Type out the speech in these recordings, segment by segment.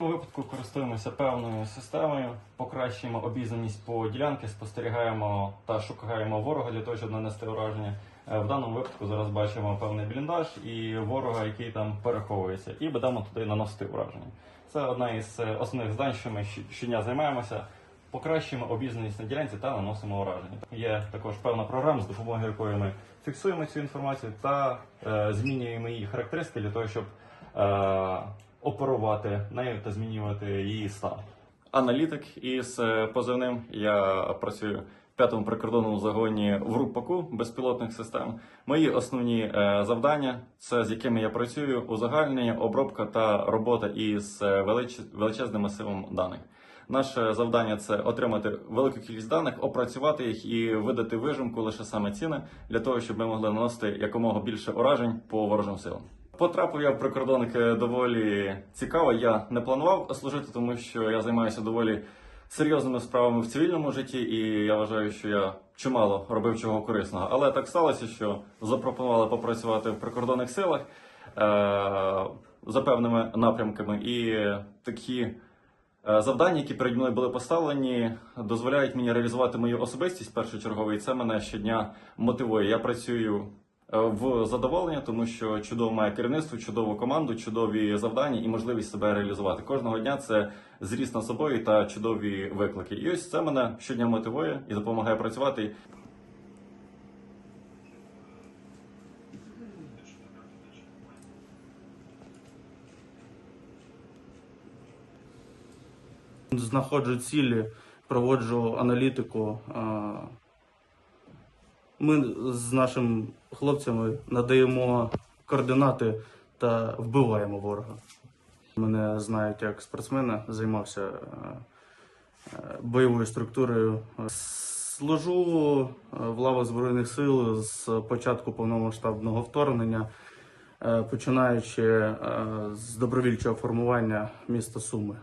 У випадку користуємося певною системою, покращуємо обізнаність по ділянки, спостерігаємо та шукаємо ворога для того, щоб нанести ураження. Е, В даному випадку зараз бачимо певний бліндаж і ворога, який там переховується, і будемо туди наносити ураження. Це одна із е, основних завдань, що ми щодня займаємося. Покращуємо обізнаність на ділянці та наносимо ураження. Є також певна програма, з допомогою якої ми фіксуємо цю інформацію та е, змінюємо її характеристики для того, щоб е, оперувати нею та змінювати її стан. Аналітик із е, позивним я працюю в п'ятому прикордонному загоні в РУПАКу безпілотних систем. Мої основні е, завдання, це з якими я працюю, узагальнення, обробка та робота із е, велич... величезним масивом даних. Наше завдання це отримати велику кількість даних, опрацювати їх і видати вижимку лише саме ціни для того, щоб ми могли наносити якомога більше уражень по ворожим силам. Потрапив я в прикордонники доволі цікаво. Я не планував служити, тому що я займаюся доволі серйозними справами в цивільному житті, і я вважаю, що я чимало робив чого корисного. Але так сталося, що запропонували попрацювати в прикордонних силах е- за певними напрямками, і такі. Е, Завдання, які переді мною були поставлені, дозволяють мені реалізувати мою особистість першочергово, і це мене щодня мотивує. Я працюю е, в задоволення, тому що чудово має керівництво, чудову команду, чудові завдання і можливість себе реалізувати. Кожного дня це зріст над собою та чудові виклики. І ось це мене щодня мотивує і допомагає працювати. знаходжу цілі, проводжу аналітику. Ми з нашими хлопцями надаємо координати та вбиваємо ворога. Мене знають як спортсмена, займався е, е, бойовою структурою. Служу е, в лавах Збройних сил з початку повномасштабного вторгнення, починаючи з добровільчого формування міста Суми.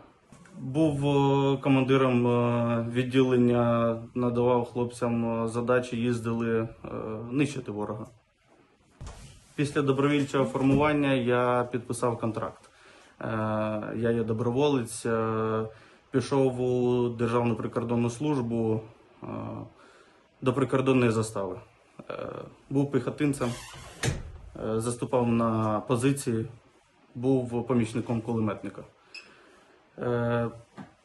Був е, командиром е, відділення, надавав хлопцям е, задачі, їздили нищити ворога. Після добровільчого формування я підписав контракт. Я є доброволець, пішов у Державну прикордонну службу до прикордонної застави. Був піхотинцем, заступав на позиції, був помічником кулеметника. Е,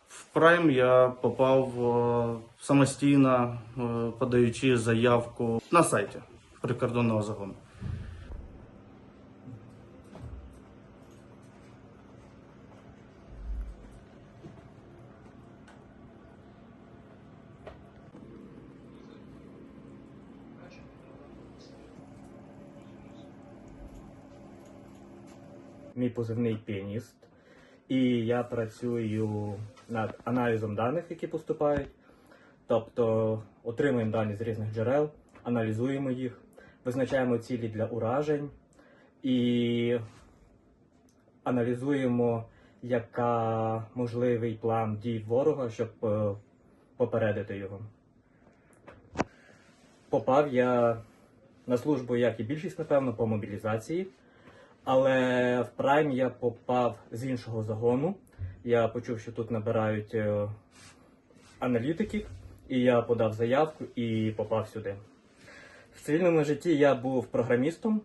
В прайм я попав е, самостійно, е, подаючи заявку на сайті прикордонного загону. мій позивний піаніст, і я працюю над аналізом даних, які поступають. Тобто отримуємо дані з різних джерел, аналізуємо їх, визначаємо цілі для уражень і аналізуємо, яка можливий план дій ворога, щоб е, попередити його. Попав я на службу, як і більшість, напевно, по мобілізації. Але в прайм я попав з іншого загону. Я почув, що тут набирають е, аналітиків, і я подав заявку і попав сюди. В цивільному житті я був програмістом.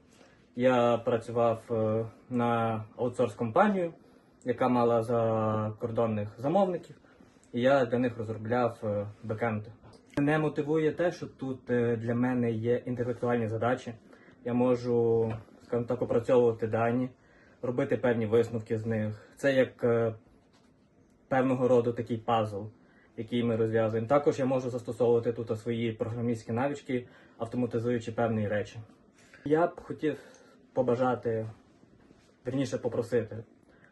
Я працював е, на аутсорс-компанію, яка мала закордонних замовників, і я для них розробляв е, бекенди. Мене мотивує те, що тут для мене є інтелектуальні задачі. Я можу, так, опрацьовувати дані, робити певні висновки з них. Це як е, певного роду такий пазл, який ми розв'язуємо. Також я можу застосовувати тут свої програмістські навички, автоматизуючи певні речі. Я б хотів побажати, верніше попросити,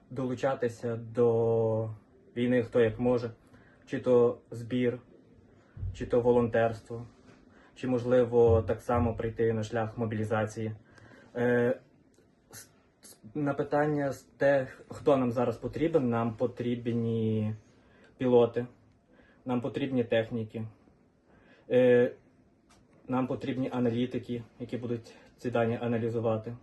долучатися до війни хто як може, чи то збір, чи то волонтерство, чи можливо так само прийти на шлях мобілізації. Е, на питання з те, хто нам зараз потрібен, нам потрібні пілоти, нам потрібні техніки, е, нам потрібні аналітики, які будуть ці дані аналізувати.